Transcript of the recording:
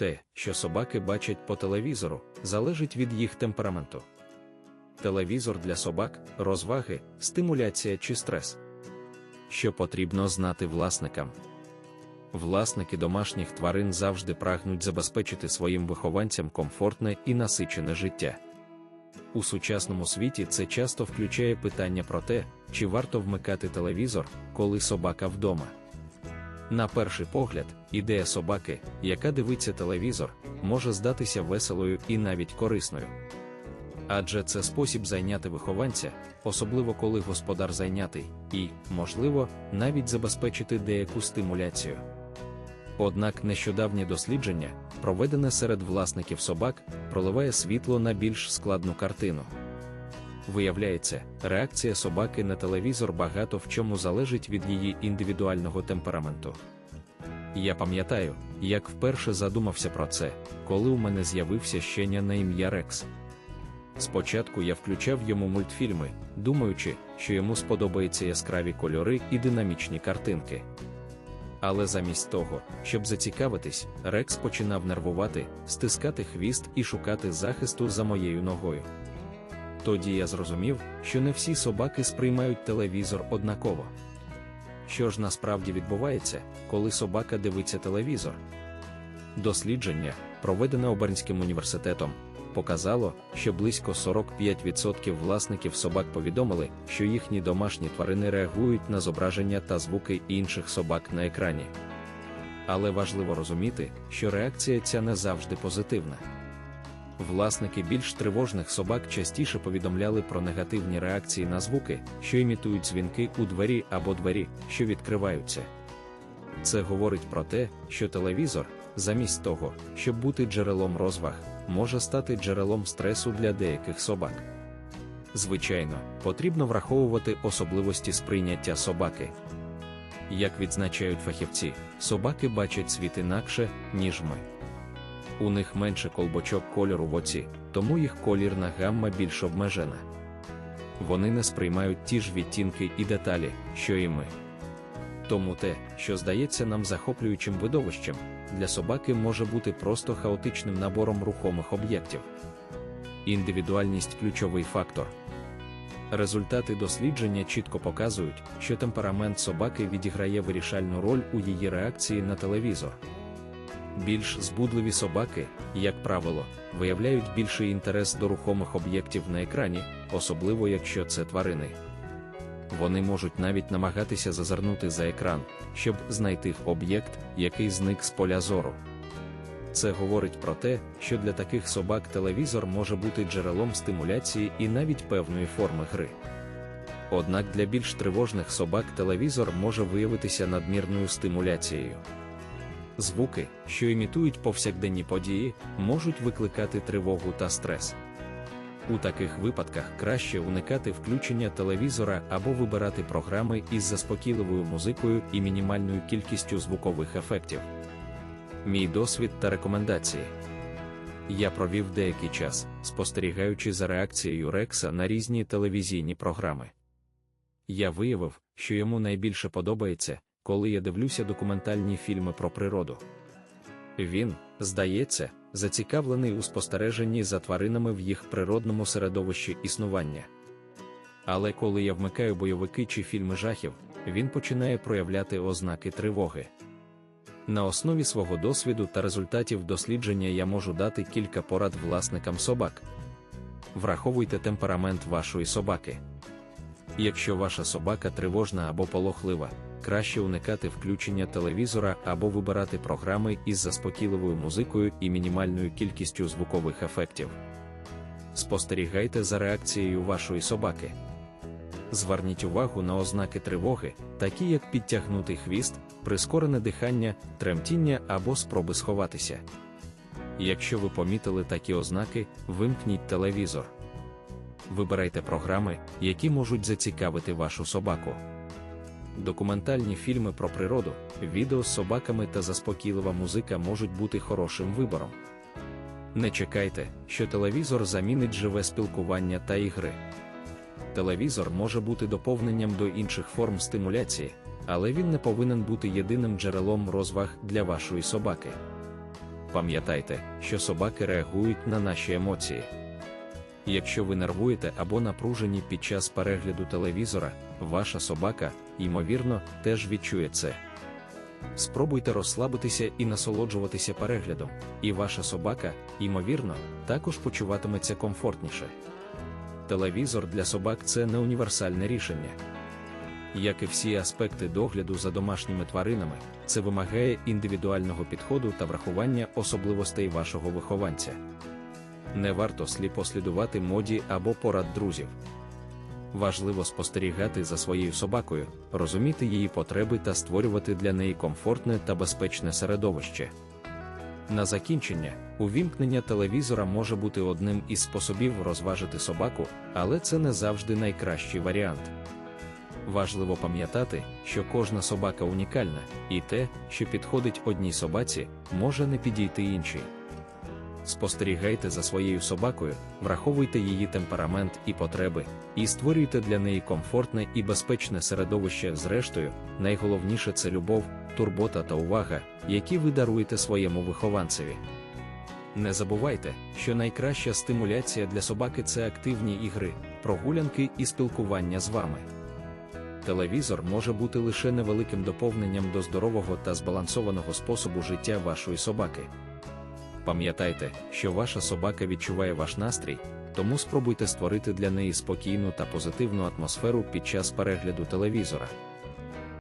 Те, що собаки бачать по телевізору, залежить від їх темпераменту. Телевізор для собак, розваги, стимуляція чи стрес. Що потрібно знати власникам. Власники домашніх тварин завжди прагнуть забезпечити своїм вихованцям комфортне і насичене життя. У сучасному світі це часто включає питання про те, чи варто вмикати телевізор, коли собака вдома. На перший погляд, ідея собаки, яка дивиться телевізор, може здатися веселою і навіть корисною. Адже це спосіб зайняти вихованця, особливо коли господар зайнятий, і, можливо, навіть забезпечити деяку стимуляцію. Однак нещодавнє дослідження, проведене серед власників собак, проливає світло на більш складну картину. Виявляється, реакція собаки на телевізор багато в чому залежить від її індивідуального темпераменту. Я пам'ятаю, як вперше задумався про це, коли у мене з'явився щеня на ім'я Рекс. Спочатку я включав йому мультфільми, думаючи, що йому сподобаються яскраві кольори і динамічні картинки. Але замість того, щоб зацікавитись, Рекс починав нервувати, стискати хвіст і шукати захисту за моєю ногою. Тоді я зрозумів, що не всі собаки сприймають телевізор однаково. Що ж насправді відбувається, коли собака дивиться телевізор? Дослідження, проведене Обернським університетом, показало, що близько 45% власників собак повідомили, що їхні домашні тварини реагують на зображення та звуки інших собак на екрані. Але важливо розуміти, що реакція ця не завжди позитивна. Власники більш тривожних собак частіше повідомляли про негативні реакції на звуки, що імітують дзвінки у двері або двері, що відкриваються. Це говорить про те, що телевізор, замість того, щоб бути джерелом розваг, може стати джерелом стресу для деяких собак. Звичайно, потрібно враховувати особливості сприйняття собаки. Як відзначають фахівці, собаки бачать світ інакше, ніж ми. У них менше колбочок кольору в оці, тому їх колірна гамма більш обмежена. Вони не сприймають ті ж відтінки і деталі, що і ми. Тому те, що здається нам захоплюючим видовищем, для собаки може бути просто хаотичним набором рухомих об'єктів. Індивідуальність ключовий фактор. Результати дослідження чітко показують, що темперамент собаки відіграє вирішальну роль у її реакції на телевізор. Більш збудливі собаки, як правило, виявляють більший інтерес до рухомих об'єктів на екрані, особливо якщо це тварини. Вони можуть навіть намагатися зазирнути за екран, щоб знайти об'єкт, який зник з поля зору. Це говорить про те, що для таких собак телевізор може бути джерелом стимуляції і навіть певної форми гри. Однак для більш тривожних собак телевізор може виявитися надмірною стимуляцією. Звуки, що імітують повсякденні події, можуть викликати тривогу та стрес. У таких випадках краще уникати включення телевізора або вибирати програми із заспокійливою музикою і мінімальною кількістю звукових ефектів. Мій досвід та рекомендації. Я провів деякий час, спостерігаючи за реакцією Рекса на різні телевізійні програми. Я виявив, що йому найбільше подобається, коли я дивлюся документальні фільми про природу. Він, здається, зацікавлений у спостереженні за тваринами в їх природному середовищі існування. Але коли я вмикаю бойовики чи фільми жахів, він починає проявляти ознаки тривоги. На основі свого досвіду та результатів дослідження я можу дати кілька порад власникам собак. Враховуйте темперамент вашої собаки. Якщо ваша собака тривожна або полохлива, краще уникати включення телевізора або вибирати програми із заспокійливою музикою і мінімальною кількістю звукових ефектів. Спостерігайте за реакцією вашої собаки. Зверніть увагу на ознаки тривоги, такі як підтягнутий хвіст, прискорене дихання, тремтіння або спроби сховатися. Якщо ви помітили такі ознаки, вимкніть телевізор. Вибирайте програми, які можуть зацікавити вашу собаку. Документальні фільми про природу, відео з собаками та заспокійлива музика можуть бути хорошим вибором. Не чекайте, що телевізор замінить живе спілкування та ігри. Телевізор може бути доповненням до інших форм стимуляції, але він не повинен бути єдиним джерелом розваг для вашої собаки. Пам'ятайте, що собаки реагують на наші емоції. Якщо ви нервуєте або напружені під час перегляду телевізора, ваша собака, ймовірно, теж відчує це. Спробуйте розслабитися і насолоджуватися переглядом, і ваша собака, ймовірно, також почуватиметься комфортніше. Телевізор для собак це не універсальне рішення. Як і всі аспекти догляду за домашніми тваринами, це вимагає індивідуального підходу та врахування особливостей вашого вихованця. Не варто сліпо слідувати моді або порад друзів. Важливо спостерігати за своєю собакою, розуміти її потреби та створювати для неї комфортне та безпечне середовище. На закінчення, увімкнення телевізора може бути одним із способів розважити собаку, але це не завжди найкращий варіант. Важливо пам'ятати, що кожна собака унікальна, і те, що підходить одній собаці, може не підійти іншій. Спостерігайте за своєю собакою, враховуйте її темперамент і потреби, і створюйте для неї комфортне і безпечне середовище. Зрештою, найголовніше це любов, турбота та увага, які ви даруєте своєму вихованцеві. Не забувайте, що найкраща стимуляція для собаки це активні ігри, прогулянки і спілкування з вами. Телевізор може бути лише невеликим доповненням до здорового та збалансованого способу життя вашої собаки. Пам'ятайте, що ваша собака відчуває ваш настрій, тому спробуйте створити для неї спокійну та позитивну атмосферу під час перегляду телевізора.